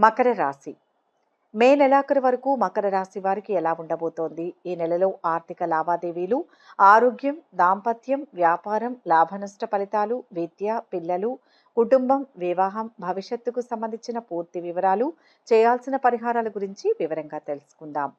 మకర రాశి. మే నెలాఖరు వరకు మకర రాశి వారికి ఎలా ఉండబోతోంది? ఈ నెలలో ఆర్థిక లావాదేవీలు ఆరోగ్యం దాంపత్యం వ్యాపారం లాభనష్ట ఫలితాలు విద్య పిల్లలు కుటుంబం వివాహం భవిష్యత్తుకు సంబంధించిన పూర్తి వివరాలు చేయాల్సిన పరిహారాల గురించి వివరంగా తెలుసుకుందాం.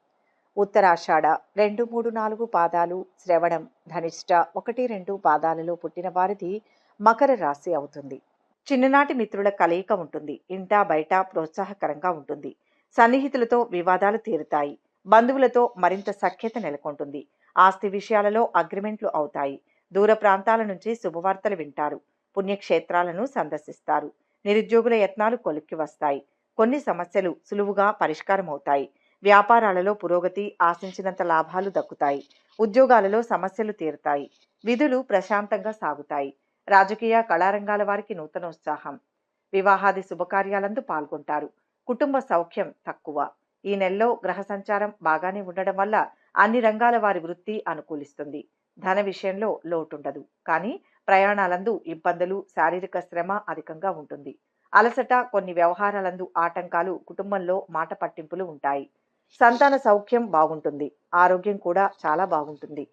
ఉత్తరాషాఢ రెండు మూడు నాలుగు పాదాలు శ్రవణం ధనిష్ట ఒకటి రెండు పాదాలలో పుట్టిన వారిది మకర రాశి అవుతుంది. చిన్ననాటి మిత్రుల కలయిక ఉంటుంది. ఇంటా బయట ప్రోత్సాహకరంగా ఉంటుంది. సన్నిహితులతో వివాదాలు తీరుతాయి. బంధువులతో మరింత సఖ్యత నెలకొంటుంది. ఆస్తి విషయాలలో అగ్రిమెంట్లు అవుతాయి. దూర ప్రాంతాల నుంచి శుభవార్తలు వింటారు. పుణ్యక్షేత్రాలను సందర్శిస్తారు. నిరుద్యోగుల యత్నాలు కొలిక్కి వస్తాయి. కొన్ని సమస్యలు సులువుగా పరిష్కారం అవుతాయి వ్యాపారాలలో పురోగతి ఆశించినంత లాభాలు దక్కుతాయి. ఉద్యోగాలలో సమస్యలు తీరుతాయి. విధులు ప్రశాంతంగా సాగుతాయి. రాజకీయ కళారంగాల వారికి నూతనోత్సాహం. వివాహాది శుభకార్యాలందు పాల్గొంటారు. కుటుంబ సౌఖ్యం తక్కువ. ఈ నెలలో గ్రహ సంచారం బాగానే ఉండడం వల్ల అన్ని రంగాల వారి వృత్తి అనుకూలిస్తుంది. ధన విషయంలో లోటుండదు. కానీ ప్రయాణాలందు ఇబ్బందులు శారీరక శ్రమ అధికంగా ఉంటుంది. అలసట కొన్ని వ్యవహారాలందు ఆటంకాలు కుటుంబంలో మాట పట్టింపులు ఉంటాయి. సంతాన సౌఖ్యం బాగుంటుంది. ఆరోగ్యం కూడా చాలా బాగుంటుంది.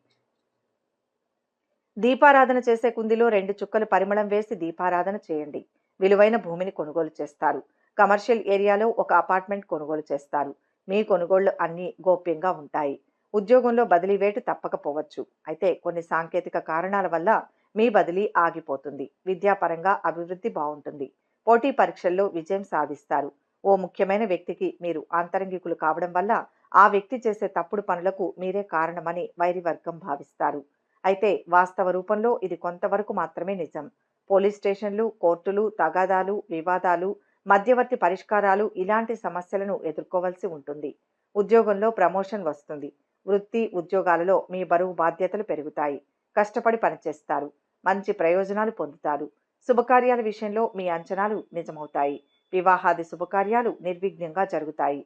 దీపారాధన చేసే కుందిలో రెండు చుక్కలు పరిమళం వేసి దీపారాధన చేయండి. విలువైన భూమిని కొనుగోలు చేస్తారు. కమర్షియల్ ఏరియాలో ఒక అపార్ట్మెంట్ కొనుగోలు చేస్తారు. మీ కొనుగోళ్ళు అన్నీ గోప్యంగా ఉంటాయి. ఉద్యోగంలో బదిలీ వేటు తప్పకపోవచ్చు. అయితే కొన్ని సాంకేతిక కారణాల వల్ల మీ బదిలీ ఆగిపోతుంది. విద్యాపరంగా అభివృద్ధి బాగుంటుంది. పోటీ పరీక్షల్లో విజయం సాధిస్తారు. ఓ ముఖ్యమైన వ్యక్తికి మీరు ఆంతరంగికులు కావడం వల్ల ఆ వ్యక్తి చేసే తప్పుడు పనులకు మీరే కారణమని వైరివర్గం భావిస్తారు. అయితే వాస్తవ రూపంలో ఇది కొంతవరకు మాత్రమే నిజం. పోలీస్ స్టేషన్లు కోర్టులు తగాదాలు వివాదాలు మధ్యవర్తి పరిష్కారాలు ఇలాంటి సమస్యలను ఎదుర్కోవలసి ఉంటుంది. ఉద్యోగంలో ప్రమోషన్ వస్తుంది. వృత్తి ఉద్యోగాలలో మీ బరువు బాధ్యతలు పెరుగుతాయి. కష్టపడి పనిచేస్తారు. మంచి ప్రయోజనాలు పొందుతారు. శుభకార్యాల విషయంలో మీ అంచనాలు నిజమవుతాయి. వివాహాది శుభకార్యాలు నిర్విఘ్నంగా జరుగుతాయి.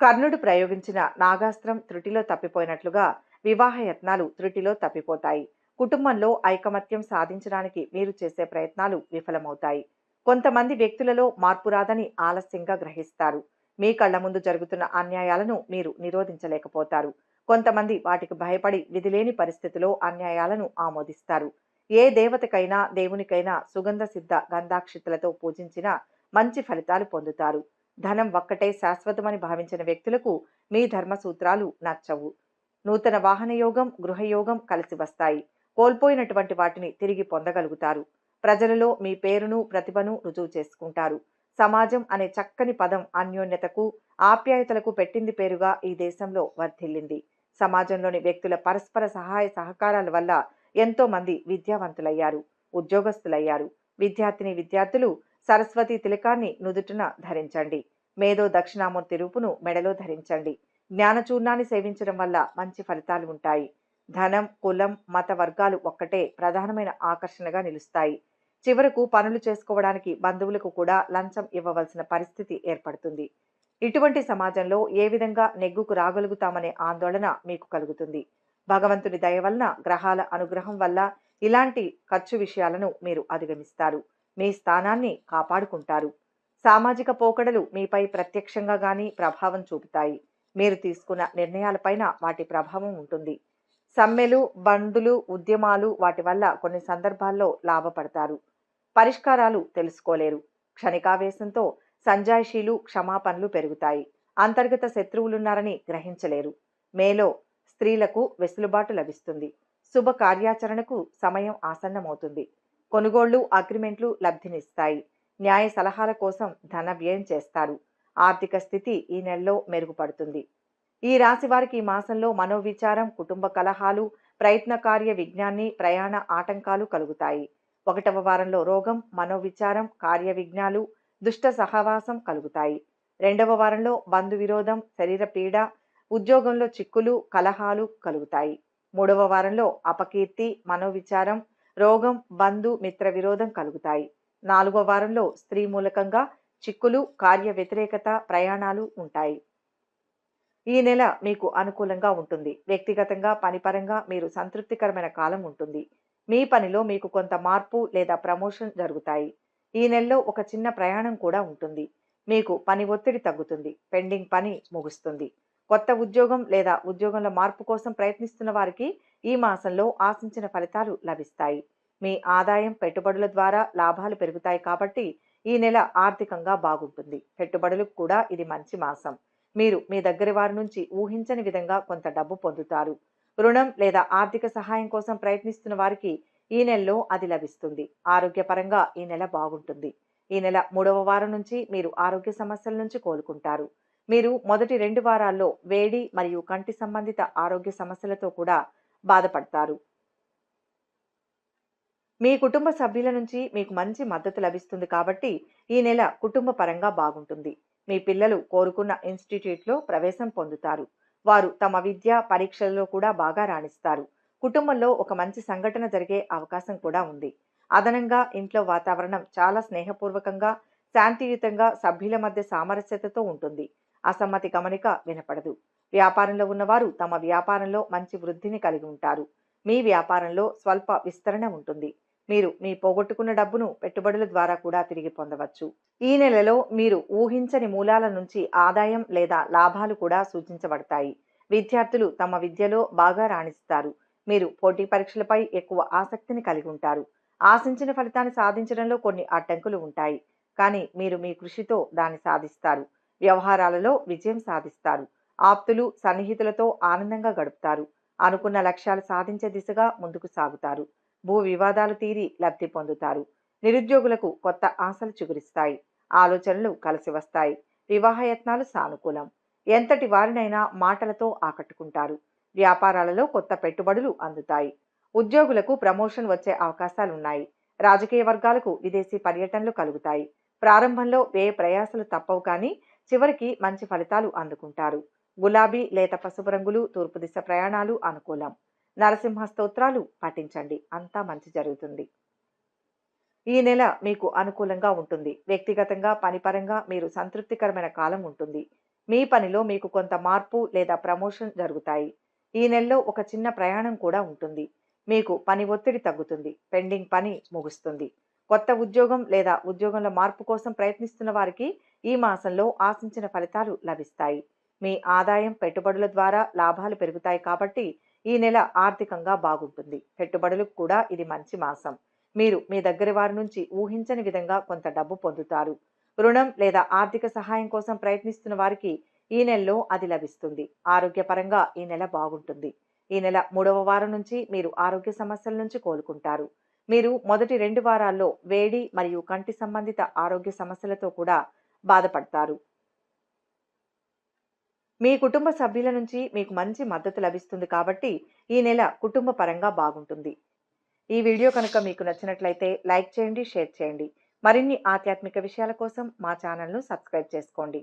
కర్ణుడు ప్రయోగించిన నాగాస్త్రం త్రుటిలో తప్పిపోయినట్లుగా వివాహ యత్నాలు త్రుటిలో తప్పిపోతాయి. కుటుంబంలో ఐకమత్యం సాధించడానికి మీరు చేసే ప్రయత్నాలు విఫలమవుతాయి. కొంతమంది వ్యక్తులలో మార్పు రాదని ఆలస్యంగా గ్రహిస్తారు. మీ కళ్ళ ముందు జరుగుతున్న అన్యాయాలను మీరు నిరోధించలేకపోతారు. కొంతమంది వాటికి భయపడి విధిలేని పరిస్థితిలో అన్యాయాలను ఆమోదిస్తారు. ఏ దేవతకైనా దేవునికైనా సుగంధ సిద్ధ గంధాక్షితులతో పూజించినా మంచి ఫలితాలు పొందుతారు. ధనం ఒక్కటే శాశ్వతమని భావించిన వ్యక్తులకు మీ ధర్మ సూత్రాలు నచ్చవు. నూతన వాహనయోగం గృహయోగం కలిసి వస్తాయి. కోల్పోయినటువంటి వాటిని తిరిగి పొందగలుగుతారు. ప్రజలలో మీ పేరును ప్రతిభను రుజువు చేసుకుంటారు. సమాజం అనే చక్కని పదం అన్యోన్యతకు ఆప్యాయతలకు పెట్టింది పేరుగా ఈ దేశంలో వర్ధిల్లింది. సమాజంలోని వ్యక్తుల పరస్పర సహాయ సహకారాల వల్ల ఎంతో మంది విద్యావంతులయ్యారు ఉద్యోగస్తులయ్యారు. విద్యార్థిని విద్యార్థులు సరస్వతి తిలకాన్ని నుదుటిన ధరించండి. మేధో దక్షిణామూర్తి రూపును మెడలో ధరించండి. జ్ఞానచూర్ణాన్ని సేవించడం వల్ల మంచి ఫలితాలు ఉంటాయి. ధనం కులం మత వర్గాలు ఒక్కటే ప్రధానమైన ఆకర్షణగా నిలుస్తాయి. చివరకు పనులు చేసుకోవడానికి బంధువులకు కూడా లంచం ఇవ్వవలసిన పరిస్థితి ఏర్పడుతుంది. ఇటువంటి సమాజంలో ఏ విధంగా నెగ్గుకు రాగలుగుతామనే ఆందోళన మీకు కలుగుతుంది. భగవంతుని దయ వలన గ్రహాల అనుగ్రహం వల్ల ఇలాంటి ఖర్చు విషయాలను మీరు అధిగమిస్తారు. మీ స్థానాన్ని కాపాడుకుంటారు. సామాజిక పోకడలు మీపై ప్రత్యక్షంగా గాని ప్రభావం చూపుతాయి. మీరు తీసుకున్న నిర్ణయాలపైన వాటి ప్రభావం ఉంటుంది. సమ్మెలు బండులు ఉద్యమాలు వాటి వల్ల కొన్ని సందర్భాల్లో లాభపడతారు. పరిష్కారాలు తెలుసుకోలేరు. క్షణికావేశంతో సంజాయిషీలు క్షమాపణలు పెరుగుతాయి. అంతర్గత శత్రువులున్నారని గ్రహించలేరు. మేలో స్త్రీలకు వెసులుబాటు లభిస్తుంది. శుభ కార్యాచరణకు సమయం ఆసన్నమవుతుంది. కొనుగోళ్ళు అగ్రిమెంట్లు లబ్ధినిస్తాయి. న్యాయ సలహాల కోసం ధన వ్యయం చేస్తారు. ఆర్థిక స్థితి ఈ నెలలో మెరుగుపడుతుంది. ఈ రాశి వారికి ఈ మాసంలో మనోవిచారం కుటుంబ కలహాలు ప్రయత్న కార్య విజ్ఞాన్ని ప్రయాణ ఆటంకాలు కలుగుతాయి. ఒకటవ వారంలో రోగం మనోవిచారం కార్య విఘ్నాలు దుష్ట సహవాసం కలుగుతాయి. రెండవ వారంలో బంధు విరోధం శరీర పీడ ఉద్యోగంలో చిక్కులు కలహాలు కలుగుతాయి. మూడవ వారంలో అపకీర్తి మనోవిచారం రోగం బంధు మిత్ర విరోధం కలుగుతాయి. నాలుగవ వారంలో స్త్రీ మూలకంగా చిక్కులు కార్య వ్యతిరేకత ప్రయాణాలు ఉంటాయి. ఈ నెల మీకు అనుకూలంగా ఉంటుంది. వ్యక్తిగతంగా పనిపరంగా మీరు సంతృప్తికరమైన కాలం ఉంటుంది. మీ పనిలో మీకు కొంత మార్పు లేదా ప్రమోషన్ జరుగుతాయి. ఈ నెలలో ఒక చిన్న ప్రయాణం కూడా ఉంటుంది. మీకు పని ఒత్తిడి తగ్గుతుంది. పెండింగ్ పని ముగుస్తుంది. కొత్త ఉద్యోగం లేదా ఉద్యోగంలో మార్పు కోసం ప్రయత్నిస్తున్న వారికి ఈ మాసంలో ఆశించిన ఫలితాలు లభిస్తాయి. మీ ఆదాయం పెట్టుబడుల ద్వారా లాభాలు పెరుగుతాయి కాబట్టి ఈ నెల ఆర్థికంగా బాగుంటుంది. పెట్టుబడులకు కూడా ఇది మంచి మాసం. మీరు మీ దగ్గర వారి నుంచి ఊహించని విధంగా కొంత డబ్బు పొందుతారు. రుణం లేదా ఆర్థిక సహాయం కోసం ప్రయత్నిస్తున్న వారికి ఈ నెలలో అది లభిస్తుంది. ఆరోగ్యపరంగా ఈ నెల బాగుంటుంది. ఈ నెల మూడవ వారం నుంచి మీరు ఆరోగ్య సమస్యల నుంచి కోలుకుంటారు. మీరు మొదటి రెండు వారాల్లో వేడి మరియు కంటి సంబంధిత ఆరోగ్య సమస్యలతో కూడా బాధపడతారు. మీ కుటుంబ సభ్యుల నుంచి మీకు మంచి మద్దతు లభిస్తుంది కాబట్టి ఈ నెల కుటుంబ పరంగా బాగుంటుంది. మీ పిల్లలు కోరుకున్న ఇన్స్టిట్యూట్లో ప్రవేశం పొందుతారు. వారు తమ విద్య పరీక్షలలో కూడా బాగా రాణిస్తారు. కుటుంబంలో ఒక మంచి సంఘటన జరిగే అవకాశం కూడా ఉంది. అదనంగా ఇంట్లో వాతావరణం చాలా స్నేహపూర్వకంగా శాంతియుతంగా సభ్యుల మధ్య సామరస్యతతో ఉంటుంది. అసమ్మతి గమనిక వినపడదు. వ్యాపారంలో ఉన్నవారు తమ వ్యాపారంలో మంచి వృద్ధిని కలిగి ఉంటారు. మీ వ్యాపారంలో స్వల్ప విస్తరణ ఉంటుంది. మీరు మీ పోగొట్టుకున్న డబ్బును పెట్టుబడుల ద్వారా కూడా తిరిగి పొందవచ్చు. ఈ నెలలో మీరు ఊహించని మూలాల నుంచి ఆదాయం లేదా లాభాలు కూడా సూచించబడతాయి. విద్యార్థులు తమ విద్యలో బాగా రాణిస్తారు. మీరు పోటీ పరీక్షలపై ఎక్కువ ఆసక్తిని కలిగి ఉంటారు. ఆశించిన ఫలితాన్ని సాధించడంలో కొన్ని అడ్డంకులు ఉంటాయి. కానీ మీరు మీ కృషితో దాన్ని సాధిస్తారు. వ్యవహారాలలో విజయం సాధిస్తారు. ఆప్తులు సన్నిహితులతో ఆనందంగా గడుపుతారు. అనుకున్న లక్ష్యాలు సాధించే దిశగా ముందుకు సాగుతారు. భూ వివాదాలు తీరి లబ్ధి పొందుతారు. నిరుద్యోగులకు కొత్త ఆశలు చిగురిస్తాయి. ఆలోచనలు కలిసి వస్తాయి. వివాహయత్నాలు సానుకూలం. ఎంతటి వారినైనా మాటలతో ఆకట్టుకుంటారు. వ్యాపారాలలో కొత్త పెట్టుబడులు అందుతాయి. ఉద్యోగులకు ప్రమోషన్ వచ్చే అవకాశాలున్నాయి. రాజకీయ వర్గాలకు విదేశీ పర్యటనలు కలుగుతాయి. ప్రారంభంలో వ్యయ ప్రయాసలు తప్పవు కానీ చివరికి మంచి ఫలితాలు అందుకుంటారు. గులాబీ లేత పసుపు రంగులు తూర్పు దిశ ప్రయాణాలు అనుకూలం. నరసింహ స్తోత్రాలు పఠించండి. అంతా మంచి జరుగుతుంది. ఈ నెల మీకు అనుకూలంగా ఉంటుంది. వ్యక్తిగతంగా పనిపరంగా మీరు సంతృప్తికరమైన కాలం ఉంటుంది. మీ పనిలో మీకు కొంత మార్పు లేదా ప్రమోషన్ జరుగుతాయి. ఈ నెలలో ఒక చిన్న ప్రయాణం కూడా ఉంటుంది. మీకు పని ఒత్తిడి తగ్గుతుంది. పెండింగ్ పని ముగుస్తుంది. కొత్త ఉద్యోగం లేదా ఉద్యోగంలో మార్పు కోసం ప్రయత్నిస్తున్న వారికి ఈ మాసంలో ఆశించిన ఫలితాలు లభిస్తాయి. మీ ఆదాయం పెట్టుబడుల ద్వారా లాభాలు పెరుగుతాయి కాబట్టి ఈ నెల ఆర్థికంగా బాగుంటుంది. పెట్టుబడులకు కూడా ఇది మంచి మాసం. మీరు మీ దగ్గర వారి నుంచి ఊహించని విధంగా కొంత డబ్బు పొందుతారు. రుణం లేదా ఆర్థిక సహాయం కోసం ప్రయత్నిస్తున్న వారికి ఈ నెలలో అది లభిస్తుంది. ఆరోగ్యపరంగా ఈ నెల బాగుంటుంది. ఈ నెల మూడవ వారం నుంచి మీరు ఆరోగ్య సమస్యల నుంచి కోలుకుంటారు. మీరు మొదటి రెండు వారాల్లో వేడి మరియు కంటి సంబంధిత ఆరోగ్య సమస్యలతో కూడా బాధపడతారు. మీ కుటుంబ సభ్యుల నుంచి మీకు మంచి మద్దతు లభిస్తుంది కాబట్టి ఈ నెల కుటుంబ పరంగా బాగుంటుంది. ఈ వీడియో కనుక మీకు నచ్చినట్లయితే లైక్ చేయండి షేర్ చేయండి. మరిన్ని ఆధ్యాత్మిక విషయాల కోసం మా ఛానల్ను సబ్స్క్రైబ్ చేసుకోండి.